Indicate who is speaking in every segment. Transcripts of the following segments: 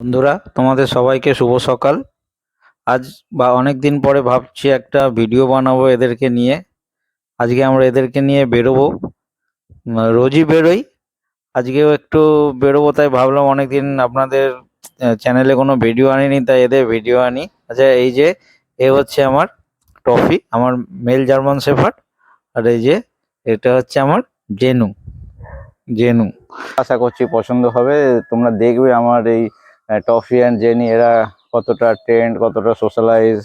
Speaker 1: বন্ধুরা, তোমাদের সবাইকে শুভ সকাল। আজ বা অনেক দিন পরে ভাবছি একটা ভিডিও বানাবো এদেরকে নিয়ে। আজকে আমরা এদেরকে নিয়ে বেরোবো। রোজই বেরোই। আজকেও একটু বেরোবো, তাই ভাবলাম অনেকদিন আপনাদের চ্যানেলে কোনো ভিডিও আনিনি, তাই এদের ভিডিও আনি। আচ্ছা এই যে, এ হচ্ছে আমার টফি, আমার মেল জার্মান শেফার্ড। আর এই যে, এটা হচ্ছে আমার জেনু। জেনু। আশা করছি পছন্দ হবে। তোমরা দেখবে আমার এই টফি অ্যান্ড জেনি, এরা কতটা ট্রেন্ড কতটা সোশ্যালাইজ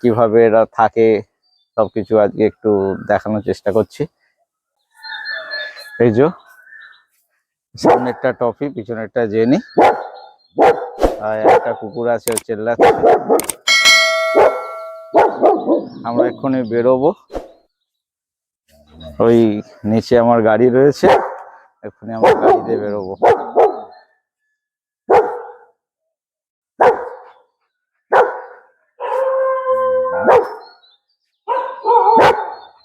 Speaker 1: কীভাবে এরা থাকে, সবকিছু আজকে একটু দেখানোর চেষ্টা করছি। এই যে, সামনেরটা টফি, পিছনেরটা জেনি, আর একটা কুকুর আছে ও চেল্লাচ্ছে আমরা এক্ষুনি বেরোবো। ওই নিচে আমার গাড়ি রয়েছে, এক্ষুনি আমরা গাড়িতে বেরোবো।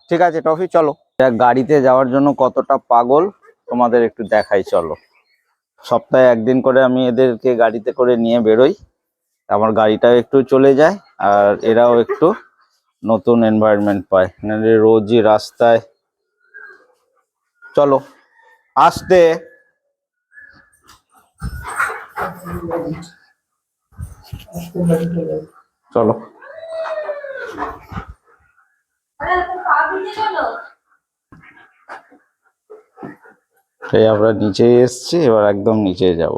Speaker 1: ঠিক আছে, টফি, চলো। গাড়িতে যাওয়ার জন্য কতটা পাগল? তোমাদের একটু দেখাই, চলো। সপ্তাহে একদিন করে আমি এদেরকে গাড়িতে করে নিয়ে বেরোই। আমার গাড়িটাও একটু চলে যায়, আর এরাও একটু নতুন এনভায়রনমেন্ট পায়। নাহলে রোজই রাস্তায়। চলো, আসতে। চলো। এই আমরা নিচে এসছি, এবার একদম নিচে যাব।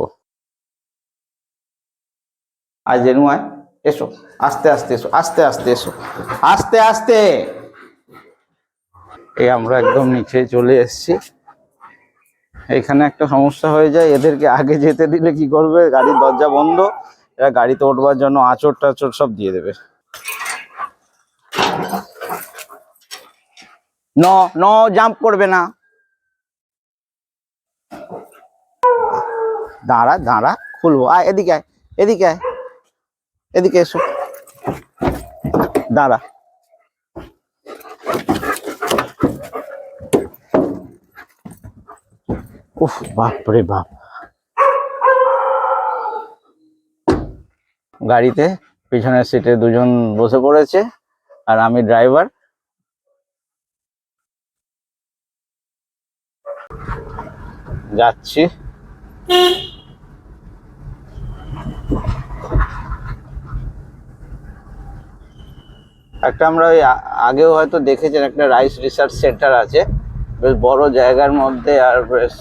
Speaker 1: আজ জেনু, আয়। এসো, আস্তে আস্তে, এসো, আস্তে আস্তে, এসো, আস্তে আস্তে। এই আমরা একদম নিচে চলে এসেছি। এখানে একটা সমস্যা হয়ে যায়, এদেরকে আগে যেতে দিলে কি করবে? গাড়ির দরজা বন্ধ, এরা গাড়িতে উঠবার জন্য আঁচড় টাচড় সব দিয়ে দেবে। ন ন জাম্প করবে না। দাঁড়া দাঁড়া, খুলবো। আয়, এদিকে আয় এদিকে আয়, এদিকে এসো। দাঁড়া। উফ, বাপরে বাপ। গাড়িতে, পিছনের সিটে দুজন বসে পড়েছে, আর আমি ড্রাইভার যাচ্ছি। একটা আমরা ওই আগেও হয়তো দেখেছেন, একটা রাইস রিসার্চ সেন্টার আছে। বেশ বড় জায়গার মধ্যে আর বেশ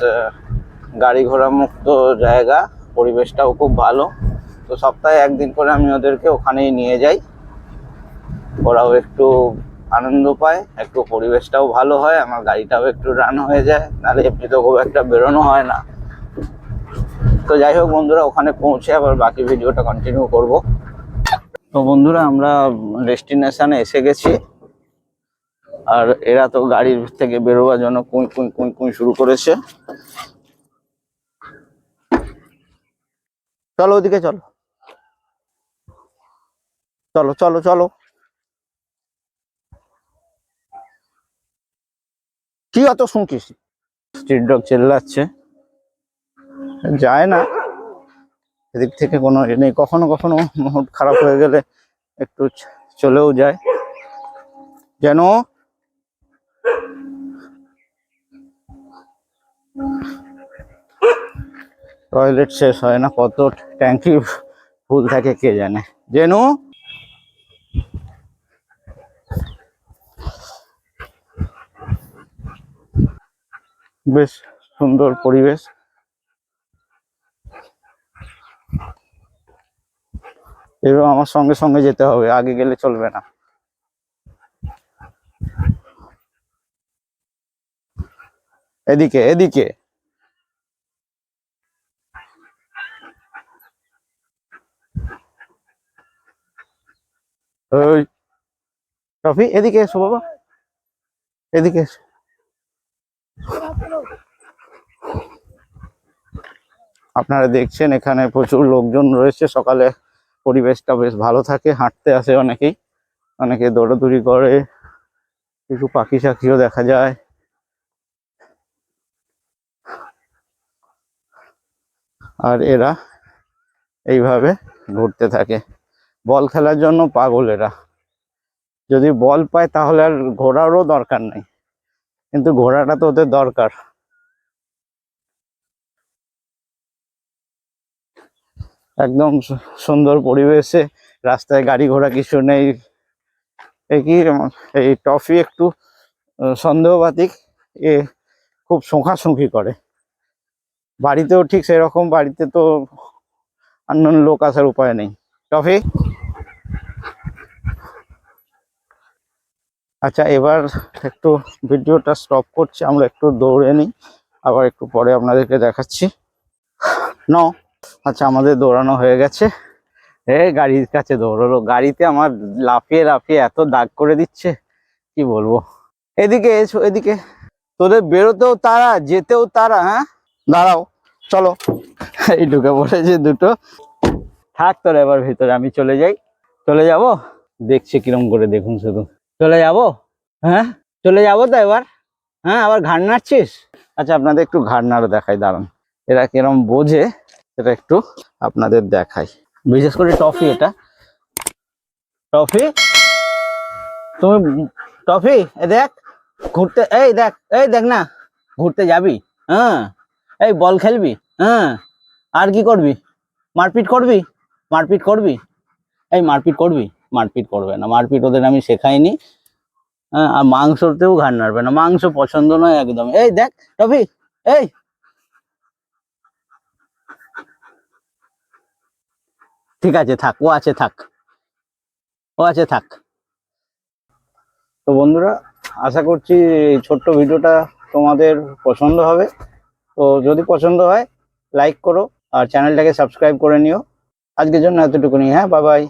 Speaker 1: গাড়ি ঘোড়া মুক্ত জায়গা, পরিবেশটাও খুব ভালো। তো সপ্তাহে একদিন করে আমি ওদেরকে ওখানেই নিয়ে যাই। ওরাও একটু আনন্দ পায়, একটু পরিবেশটাও ভালো হয়, আমার গাড়িটাও একটু রান হয়ে যায়, নাহলে এমনি তো খুব একটা বেরোনো হয় না। তো যাই হোক বন্ধুরা, ওখানে পৌঁছে আবার বাকি ভিডিওটা কন্টিনিউ করব। তো বন্ধুরা, আমরা ডেস্টিনেশনে এসে গেছি। আর এরা তো গাড়ির থেকে বেরোবার জন্য কুই কুই কুই কুই শুরু করেছে। চলো ওদিকে চলো। চলো চলো চলো। কি অত শুনকিস স্ট্রিট ডগ চেল্লাচ্ছে। যায় না। এদিক থেকে কোনো এ নেই। কখনো কখনো মুড খারাপ হয়ে গেলে একটু চলেও যায়। যেন টয়লেট শেষ হয় না কত ট্যাঙ্কি ফুল থাকে কে জানে। জেনু বেশ সুন্দর পরিবেশ। এবার আমার সঙ্গে সঙ্গে যেতে হবে, আগে গেলে চলবে না। এদিকে এদিকে। ওই টফি এদিকে এসো বাবা। এদিকে এসো। আপনারা দেখছেন, এখানে প্রচুর লোকজন রয়েছে। সকালে পরিবেশটা বেশ ভালো থাকে, হাঁটতে আসে অনেকেই। অনেকে দৌড়াদৌড়ি করে, কিছু পাখি সাখিও দেখা যায়। আর এরা
Speaker 2: এইভাবে ঘুরতে থাকে। বল খেলার জন্য পাগল এরা। যদি বল পায় তাহলে আর ঘোরারও দরকার নেই। কিন্তু ঘোড়াটা তো ওদের দরকার। একদম সুন্দর পরিবেশে, রাস্তায় গাড়ি ঘোড়া কিছু নেই। এ কি এই টফি একটু সন্দেহবাতিক, এ খুব শোঁকাশুঁকি করে। বাড়িতেও ঠিক সেরকম, বাড়িতে তো অন্য লোক আসার উপায় নেই। টফি? আচ্ছা এবার একটু ভিডিওটা স্টপ করছি, আমরা একটু দৌড়ে নিই, আবার একটু পরে আপনাদেরকে দেখাচ্ছি। ন আচ্ছা আমাদের দৌড়ানো হয়ে গেছে। এ, গাড়ির কাছে দৌড়ালো। গাড়িতে আমার লাফিয়ে লাফিয়ে এত দাগ করে দিচ্ছে, কি বলব? এদিকে এসো, এদিকে। তোদের বেরোতেও তারা যেতেও তারা হ্যাঁ? দাঁড়াও, চলো। এই ঢুকে পড়েছে দুটো। থাক তোরা এবার ভিতরে, আমি চলে যাই। চলে যাব? দেখছে কিরম করে, দেখুন শুধু। চলে যাব? হ্যাঁ? চলে যাব তো এবার? হ্যাঁ আবার ঘাড় নাড়ছিস? আচ্ছা আপনাদের একটু ঘাড় নাড়ো দেখাই, দাঁড়ান। এরা কিরম বোঝে। সেটা একটু আপনাদের দেখাই। বিশেষ করে টফি এটা। টফি? তুমি টফি? এ দেখ, ঘুরতে, এই দেখ এই দেখ না, ঘুরতে যাবি হ্যাঁ? এই বল খেলবি হ্যাঁ? আর কি করবি? মারপিট করবি? মারপিট করবি? এই মারপিট করবি? মারপিট করবে না। মারপিট ওদের আমি শেখাইনি। হ্যাঁ আর মাংসতেও ঘাড় নাড়বে না। মাংস পছন্দ নয় একদম। এই দেখ, টফি, এই ঠিক আছে থাক, ও আছে থাক। ও আছে থাক। তো বন্ধুরা, আশা করছি এই ছোট্ট ভিডিওটা তোমাদের পছন্দ হবে। তো যদি পছন্দ হয় লাইক করো আর চ্যানেলটাকে সাবস্ক্রাইব করে নিও। আজকের জন্য এতটুকুনি হ্যাঁ? Bye bye